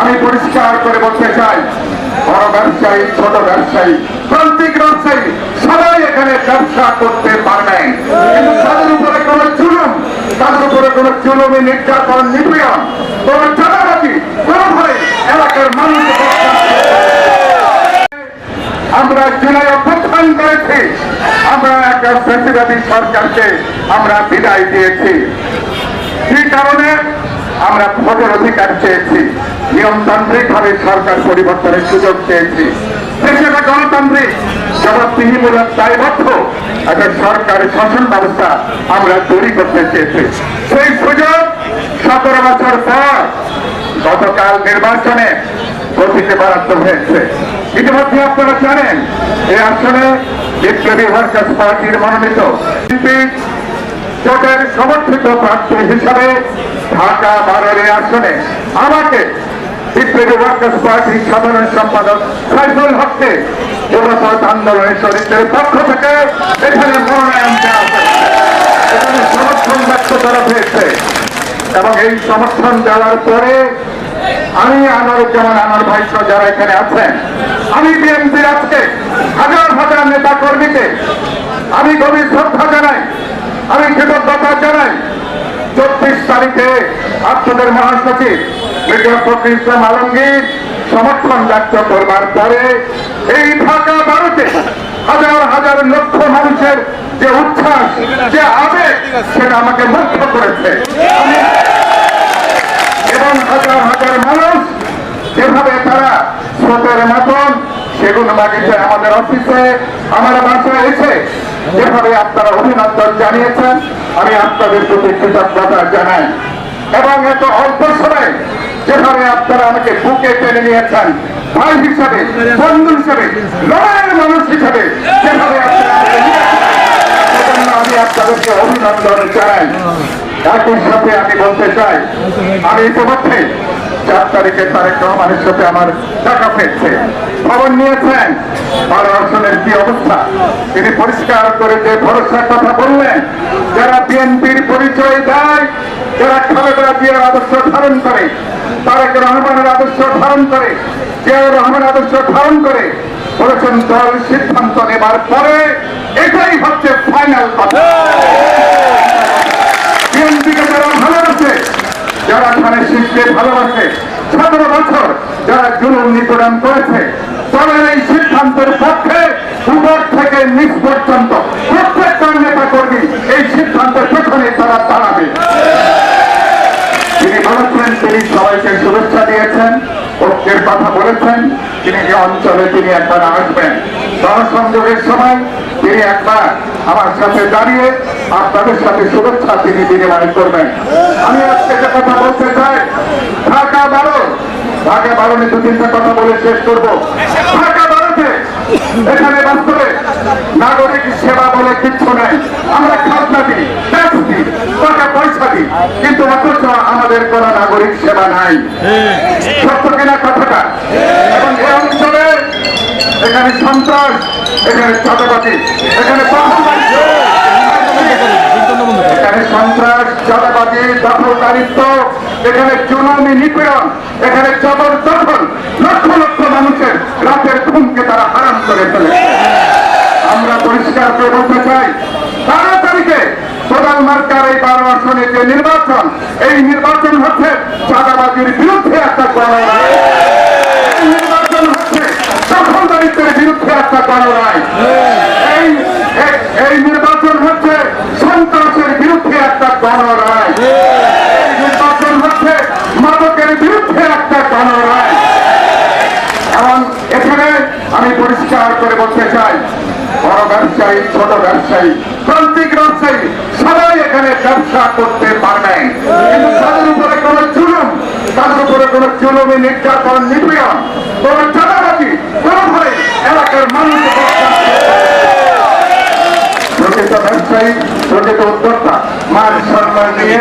আমি পরিষ্কার করে বলতে চাই, বড় ব্যবসায়ী, ছোট ব্যবসায়ী, প্রান্তিক ব্যবসায়ী, সবাই এখানে ব্যবসা করতে পারবেন কিন্তু তাদের উপরে কোন জুলুম, তাদের উপরে কোন নির্যাতন, নিপীড়ন, কোন কোনোভাবে এলাকার মানুষ আমরা জুলাই অভ্যুত্থান করেছি। আমরা সরকারকে আমরা বিদায় দিয়েছি। কি কারণে? আমরা ভোটের অধিকার চেয়েছি। নিয়মতান্ত্রিক ভাবে সরকার পরিবর্তনের সুযোগ চেয়েছি দেশের গণতান্ত্রিক জবাবদিহিমূলক দায়বদ্ধ একটা সরকারি শাসন ব্যবস্থা আমরা তৈরি করতে চেয়েছি। সেই সুযোগ সতেরো বছর পর গতকাল নির্বাচনে গতিতে বাড়াতে হয়েছে। ইতিমধ্যে আপনারা জানেন, এই আসনে বিপ্লবী ওয়ার্কার্স পার্টির মনোনীত জোটের সমর্থিত প্রার্থী হিসাবে ঢাকা বারের আসনে আমাকে বিপ্লবী ওয়ার্কার্স পার্টির সাধারণ সম্পাদক সাইফুল হককে যুবপথ আন্দোলনের শরীরের পক্ষ থেকে এখানে মনোনয়ন দেওয়া সমর্থন ব্যক্ত করা হয়েছে। এবং এই সমর্থন দেওয়ার পরে আমি, আনোয়ারুজ্জামান আনোয়ার ভাই সহ যারা এখানে আছেন, আমি বিএনপির আজকে হাজার হাজার নেতা কর্মীকে আমি গভীর শ্রদ্ধা জানাই, আমি কৃতজ্ঞতা জানাই। চব্বিশ তারিখে আপনাদের মহাসচিব মির্জা ফখরুল ইসলাম আলমগীর সমর্থন ব্যক্ত করবার পরে এই ঢাকা ভারতে হাজার হাজার যেভাবে তারা স্রোতের মতন সেগুন বাগিচে আমাদের অফিসে, আমার বাসায় এসে যেভাবে আপনারা অভিনন্দন জানিয়েছেন, আমি আপনাদের প্রতি কৃতজ্ঞতা জানাই। এবং এত অল্প সময় যেভাবে আপনারা আমাকে বুকে টেনে নিয়েছেন, ভাই হিসাবে, বন্ধু হিসাবে, লড়াইয়ের মানুষ হিসাবে সেজন্য আমি আপনাদেরকে অভিনন্দন জানাই। একই সাথে আমি বলতে চাই, আমি ইতিমধ্যে চার তারিখে তারেক রহমানের সাথে আমার খবর নিয়েছেন আসনের কি অবস্থা? তিনি পরিষ্কার করে যে ভরসার কথা বললেন, যারা বিএনপির পরিচয় যারা খালেদা জিয়ার আদর্শ ধারণ করে। তারেক রহমানের আদর্শ ধারণ করে, জিয়াউর রহমান আদর্শ ধারণ করে। বলেছেন, দল সিদ্ধান্ত নেবার পরে এটাই হচ্ছে ফাইনাল বিএনপিকে যারা ভালোবাসে, যারা ধানের শীষকে ভালোবাসে, সতেরো বছর যারা জুলুম নিপীড়ন করেছে, দলের এই সিদ্ধান্তের পক্ষে উপর থেকে নিচ প্রত্যেকটা নেতা কর্মী এই সিদ্ধান্তের পেছনে তারা দাঁড়াবে বলেছেন তিনি সবাইকে শুভেচ্ছা দিয়েছেন, ঐক্যের কথা বলেছেন, তিনি এই অঞ্চলে তিনি একবার আসবেন। জনসংযোগের সময় তিনি একবার আমার সাথে দাঁড়িয়ে আপনাদের সাথে শুভেচ্ছা তিনি বিনিময় করবেন। আমি আজকে যে কথা বলতে চাই, ঢাকা বারো ঢাকা বারো দু তিনটা কথা বলে শেষ করব। ঢাকা বারোতে এখানে বাস্তবে নাগরিক সেবা বলে কিচ্ছু নেই। আমরা খাজনা দিই। পয়সা কিন্তু অথচ আমাদের কোন নাগরিক সেবা নাই। সত্য কিনা কথাটা? এবং এই অঞ্চলে এখানে সন্ত্রাস, এখানে চাঁদাবাজি এখানে এখানে সন্ত্রাস এখানে জুলুমি নিপীড়ন, এখানে জবর দখল লক্ষ লক্ষ মানুষের রাতের ঘুমকে তারা হারাম করে ফেলেছে। আমরা পরিষ্কার করে বলতে চাই প্রধান মার্কার এই বারো আসনে যে নির্বাচন, এই নির্বাচন হচ্ছে চাঁদাবাজির বিরুদ্ধে একটা গণরায়। এবং এখানে আমি পরিষ্কার করে বলতে চাই, বড় ব্যবসায়ী, ছোট ব্যবসায়ী প্রান্তিক ব্যবসায়ী সবাই এখানে ব্যবসা করতে পারবেন। কিন্তু তাদের উপরে কোন জুলুম, তাদের উপরে কোন চুলুমি নির্যাতন, নিপীড়ন, কোন চাঁদাবাজি কোনোভাবে এলাকার মানুষ প্রকৃত ব্যবসায়ী, প্রকৃত উদ্যোক্তা, মান সম্মান নিয়ে